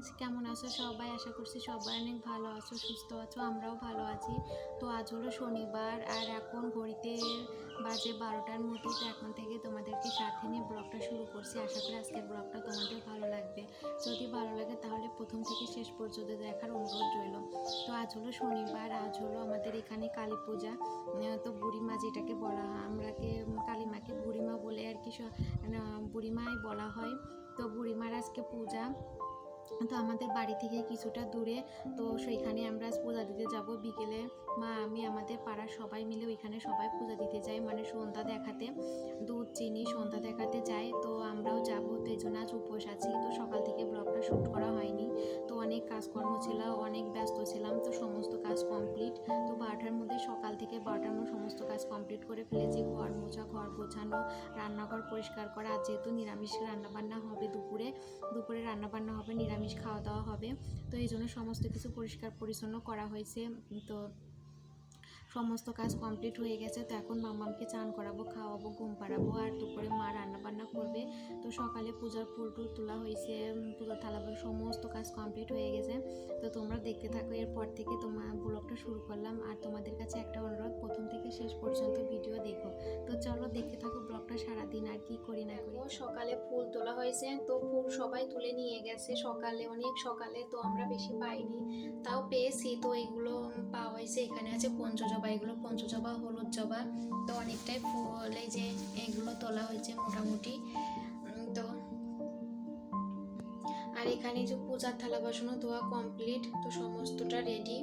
Friends কেমন আছো সবাই? আশা করছি সবাই অনেক ভালো আছো, সুস্থ আছো, আমরাও ভালো আছি। তো আজ হলো শনিবার আর এখন ঘড়িতে বাজে বারোটার মতো তো এখন থেকে তোমাদেরকে সাথে নিয়ে ব্লগটা শুরু করছি। আশা করি আজকের ব্লগটা তোমাদের ভালো লাগবে। যদি ভালো লাগে তাহলে প্রথম থেকে শেষ পর্যন্ত দেখার অনুরোধ রইল। তো আজ হলো শনিবার, আজ হলো আমাদের এখানে কালী পূজা। তো বুড়িমা যেটাকে বলা হয়, আমরাকে কালীমাকে বুড়িমা বলে আর কি বুড়িমাই বলা হয়। তো বুড়িমার আজকে পূজা। তো আমাদের বাড়ি থেকে কিছুটা দূরে, তো সেইখানে আমরা পূজা দিতে যাব। বিকেলে মা, আমি, আমাদের পাড়ার সবাই মিলে ওইখানে সবাই পূজা দিতে যাই মানে সন্ধ্যা দেখাতে। দুধ, চিনি সন্ধ্যা দেখাতে যাই, তো আমরাও যাব, তো এই জন্য আজ উপোস আছি। তো সকাল থেকে ব্লগটা শ্যুট করা হয়নি। তো অনেক কাজকর্ম ছিল বারোটার মধ্যে সকাল থেকে বারোটার মধ্যে সমস্ত কাজ কমপ্লিট করে ফেলেছি। ঘর মোছা, ঘর গোছানো, রান্নাঘর পরিষ্কার করা। আর যেহেতু নিরামিষ রান্নাবান্না হবে দুপুরে দুপুরে রান্নাবান্না হবে, নিরামিষ খাওয়া দাওয়া হবে। তো এই জন্য সমস্ত কিছু পরিষ্কার পরিচ্ছন্ন করা হয়েছে। তো সমস্ত কাজ কমপ্লিট হয়ে গেছে, তো এখন মামামকে চান করাবো, খাওয়াবো, ঘুম পাড়াবো আর দুপুরে মা রান্না বান্না করবে। তো সকালে পূজার ফুল টুল তোলা হয়েছে পূজার থালা সমস্ত কাজ কমপ্লিট হয়ে গেছে। তো তোমরা দেখতে থাকো, এরপর থেকে তোমার ব্লগটা শুরু করলাম। আর তোমাদের কাছে একটা অনুরোধ, প্রথম থেকে শেষ পর্যন্ত ভিডিও দেখো। চলো দেখতে থাকো ব্লগটা সারাদিন আর কি করি না করি। সকালে ফুল তোলা হয়েছে, তো ফুল সবাই তুলে নিয়ে গেছে সকালে, অনেক সকালে, তো আমরা বেশি পাইনি। তাও পেয়েছি, তো এগুলো পাওয়া হয়েছে, এখানে আছে পঞ্চজবা, এগুলো পঞ্চজবা, হলুদ জবা, তো অনেকটাই ফুল, এই যে এগুলো তোলা হয়েছে মোটামুটি তো। আর এখানে যে পূজার থালা বাসনও ধোয়া কমপ্লিট তো সমস্তটা রেডি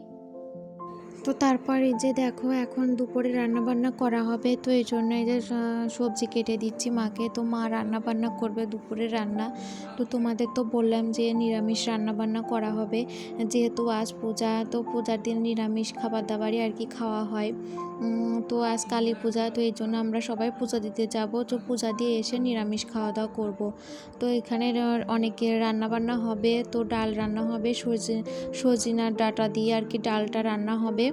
তো তারপর এই যে দেখো, এখন দুপুরে রান্না বান্না করা হবে, তো এই জন্য এই যে সবজি কেটে দিচ্ছি মাকে। তো মা রান্না বান্না করবে দুপুরে রান্না। তো তোমাদের তো বললাম যে নিরামিষ রান্না বান্না করা হবে। যেহেতু আজ পূজা, তো পূজার দিন নিরামিষ খাবার দাবারই আর কি খাওয়া হয়। তো আজ কালী পূজা, তো এই জন্য আমরা সবাই পূজা দিতে যাব। তো পূজা দিয়ে এসে নিরামিষ খাওয়া দাওয়া করব। তো এখানে র- অনেকের রান্না বান্না হবে, তো ডাল রান্না হবে সজি সজিনার ডাটা দিয়ে আর কি ডালটা রান্না হবে।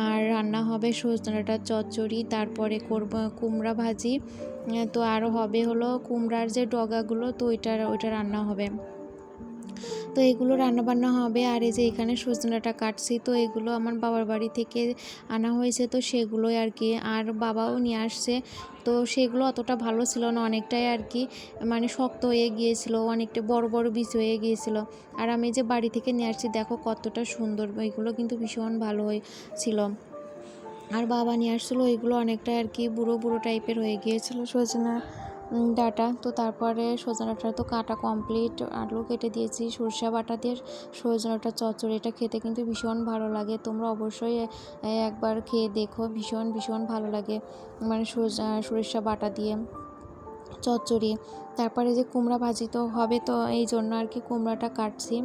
আর রান্না হবে সজনাটার চচ্চড়ি, তারপরে করব কুমড়া ভাজি। তো আরও হবে হলো কুমড়ার যে ডগাগুলো, তো ওইটা ওইটা রান্না হবে। তো এগুলো রান্না বান্না হবে। আর এই যে এখানে সজনাটা কাটছি, তো এগুলো আমার বাবার বাড়ি থেকে আনা হয়েছে, তো সেগুলোই আর কি। আর বাবাও নিয়ে আসছে, তো সেগুলো অতটা ভালো ছিল না, অনেকটাই আর কি মানে শক্ত হয়ে গিয়েছিল, অনেকটা বড় বড় বীজ হয়ে গিয়েছিল। আর আমি যে বাড়ি থেকে নিয়ে আসছি, দেখো কতটা সুন্দর, এগুলো কিন্তু ভীষণ ভালো হয়েছিল আর বাবা নিয়ে আসছিল ওইগুলো অনেকটা আর কি, বুড়ো বুড়ো টাইপের হয়ে গিয়েছিল সজনা। ডাঁটা। তো তারপরে সজনাটা তো কাটা কমপ্লিট আলু কেটে দিয়েছি, সরষা বাটা দিয়ে সজনাটা চচ্চড়ি এটা খেতে কিন্তু ভীষণ ভালো লাগে। তোমরা অবশ্যই একবার খেয়ে দেখো, ভীষণ ভীষণ ভালো লাগে। মানে সরিষা বাটা দিয়ে চচ্চড়ি। তারপরে যে কুমড়া ভাজি তো হবে তো, এই জন্য আর কি কুমড়াটা কাটছি।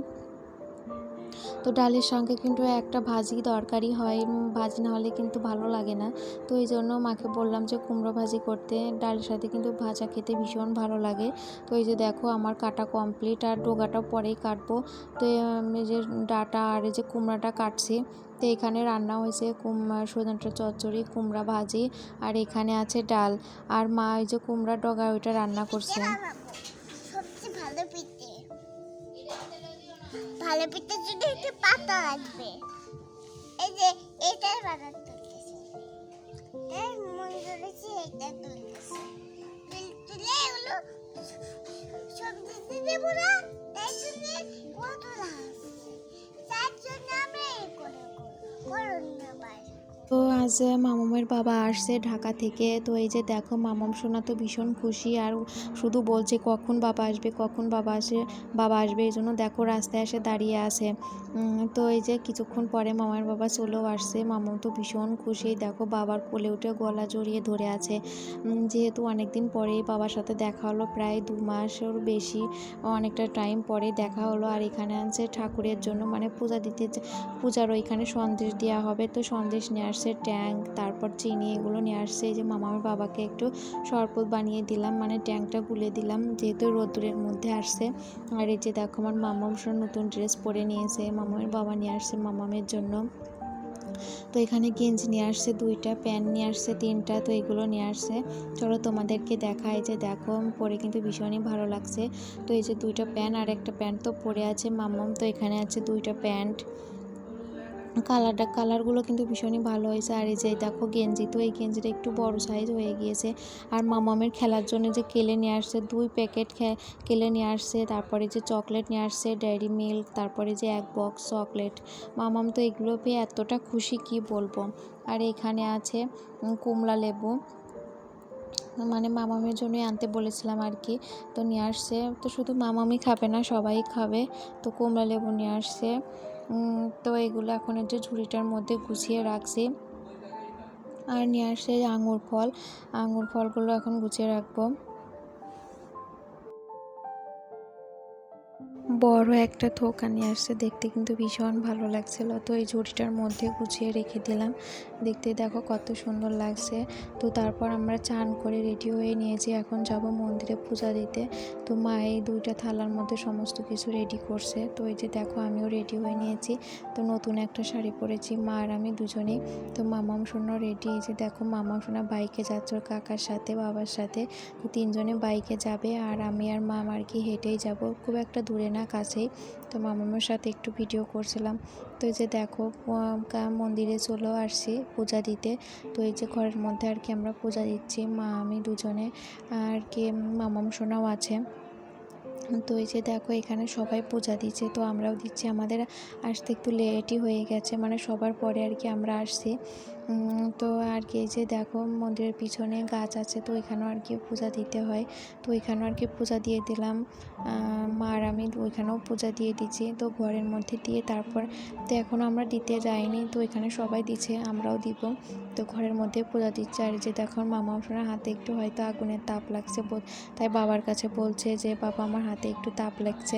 তো ডালের সঙ্গে কিন্তু একটা ভাজি দরকারি হয় ভাজি না হলে কিন্তু ভালো লাগে না। তো এই জন্য মাকে বললাম যে কুমড়ো ভাজি করতে, ডালের সাথে কিন্তু ভাজা খেতে ভীষণ ভালো লাগে। তো এই যে দেখো আমার কাটা কমপ্লিট আর ডোগাটা পরেই কাটবো। তো এই যে ডাটা আর এই যে কুমড়াটা কাটছি। তো এখানে রান্না হয়েছে কুমড়া সজনাটা চচ্চড়ি, কুমড়া ভাজি আর এখানে আছে ডাল। আর মা ওই যে কুমড়া ডগা ওইটা রান্না করছে। সবচেয়ে ভালো ভালো পিঠে যদি একটু পাতা লাগবে। এই যে এটাই বানাতে তুলতেছে তাই মন আজ মামামের বাবা আসছে ঢাকা থেকে, তো এই যে দেখো মামাম সোনা তো ভীষণ খুশি, আর শুধু বলছে কখন বাবা আসবে, কখন বাবা আসে, বাবা আসবে, এই জন্য দেখো রাস্তায় এসে দাঁড়িয়ে আছে। তো এই যে কিছুক্ষণ পরে মামার বাবা চলেও আসছে, মামাম তো ভীষণ খুশি, দেখো বাবার কোলে উঠে গলা জড়িয়ে ধরে আছে। যেহেতু অনেক দিন পরেই বাবার সাথে দেখা হলো, প্রায় দু মাসের বেশি অনেকটা টাইম পরে দেখা হলো, আর এখানে আছে ঠাকুরের জন্য মানে পূজা দিতে পূজার ওইখানে সন্দেশ দেওয়া হবে, তো সন্দেশ নিয়ে আসছে ট্যাঙ্ক, তারপর চিনি, এগুলো নিয়ে আসছে। এই যে মামার বাবাকে একটু শরবত বানিয়ে দিলাম মানে ট্যাঙ্কটা গুলে দিলাম, যেহেতু রোদ্দুরের মধ্যে আসছে। আর এই যে দেখো, আমার মামাম সব নতুন ড্রেস পরে নিয়েছে, মামামের বাবা নিয়ে আসছে মামামের জন্য। তো এখানে গেঞ্জি নিয়ে আসছে, দুইটা, প্যান্ট নিয়ে আসছে, তিনটা, তো এগুলো নিয়ে আসছে। চলো তোমাদেরকে দেখায় যে দেখো, পরে কিন্তু ভীষণই ভালো লাগছে। তো এই যে দুইটা প্যান্ট, আর একটা প্যান্ট তো পরে আছে মাম্মাম তো এখানে আছে দুইটা প্যান্ট। কালারটা, কালারগুলো কিন্তু ভীষণই ভালো হয়েছে। আর এই যে দেখো গেঞ্জি, তো এই গেঞ্জিটা একটু বড় সাইজ হয়ে গিয়েছে। আর মামামের খেলার জন্য যে কেলে নিয়ে আসছে, দুই প্যাকেট কেলে নিয়ে আসছে, তারপরে যে চকলেট নিয়ে আসছে ডেয়ারি মিল্ক তারপরে যে এক বক্স চকলেট মামাম তো এগুলো পেয়ে এতটা খুশি, কি বলব? আর এখানে আছে কমলা লেবু। মানে মামামের জন্যই আনতে বলেছিলাম আর কি, তো নিয়ে আসছে। তো শুধু মামামি খাবে না, সবাই খাবে। তো কমলা লেবু নিয়ে আসছে। তো এগুলো এখন যে ঝুড়িটার মধ্যে গুছিয়ে রাখছি। আর নিয়ে আসছে আঙুর ফল। আঙুর ফলগুলো এখন গুছিয়ে রাখব। বড় একটা থোকা নিয়ে আসছে। দেখতে কিন্তু ভীষণ ভালো লাগছিল। তো এই ঝুড়িটার মধ্যে গুছিয়ে রেখে দিলাম। দেখতে দেখো কত সুন্দর লাগছে। তো তারপর আমরা চান করে রেডি হয়ে নিয়েছি। এখন যাব মন্দিরে পূজা দিতে। তো মা এই দুইটা থালার মধ্যে সমস্ত কিছু রেডি করছে। তো এই যে দেখো আমিও রেডি হয়ে নিয়েছি। তো নতুন একটা শাড়ি পরেছি, মা আর আমি দুজনেই। তো মামাম সোনা রেডি। এই যে দেখো মামাম শোনা বাইকে যাচ্ছে ওর কাকার সাথে, বাবার সাথে। তো তিনজনে বাইকে যাবে আর আমি আর মাম আর কি হেঁটেই যাব। খুব একটা দূরে না কাছেই তো মামামের সাথে একটু ভিডিও করছিলাম। তো এই যে দেখো মন্দিরে চলেও আসছি পূজা দিতে। তো এই যে ঘরের মধ্যে আর কি আমরা পূজা দিচ্ছি, মা, আমি দুজনে। আর কি মামাম সোনাও আছে। তো এই যে দেখো, এখানে সবাই পূজা দিচ্ছে। তো আমরাও দিচ্ছি। আমাদের আসতে একটু লেটই হয়ে গেছে। মানে সবার পরে আর কি আমরা আসছি। তো আর কি যে দেখো মন্দিরের পিছনে গাছ আছে, তো ওইখানেও আর কি পূজা দিতে হয়। তো ওইখানেও আর কি পূজা দিয়ে দিলাম। মা আর আমি ওইখানেও পূজা দিয়ে দিচ্ছি। তো ঘরের মধ্যে দিয়ে তারপর তো এখনও আমরা দিতে যাইনি, তো এখানে সবাই দিচ্ছে, আমরাও দিব। তো ঘরের মধ্যে পূজা দিচ্ছে। আর যে দেখো মামা সোনার হাতে একটু হয়তো আগুনের তাপ লাগছে তাই বাবার কাছে বলছে যে, বাবা, আমার হাতে একটু তাপ লাগছে।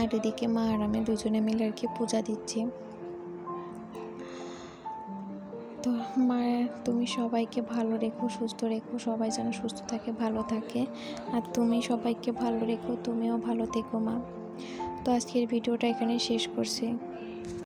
আর এদিকে মা আর আমি দুজনে মিলে আর কি পূজা দিচ্ছি। তো মা, তুমি সবাইকে ভালো রেখো, সুস্থ রেখো, সবাই যেন সুস্থ থাকে, ভালো থাকে। আর তুমি সবাইকে ভালো রেখো, তুমিও ভালো থেকো মা। তো আজকের ভিডিওটা এখানে শেষ করছি।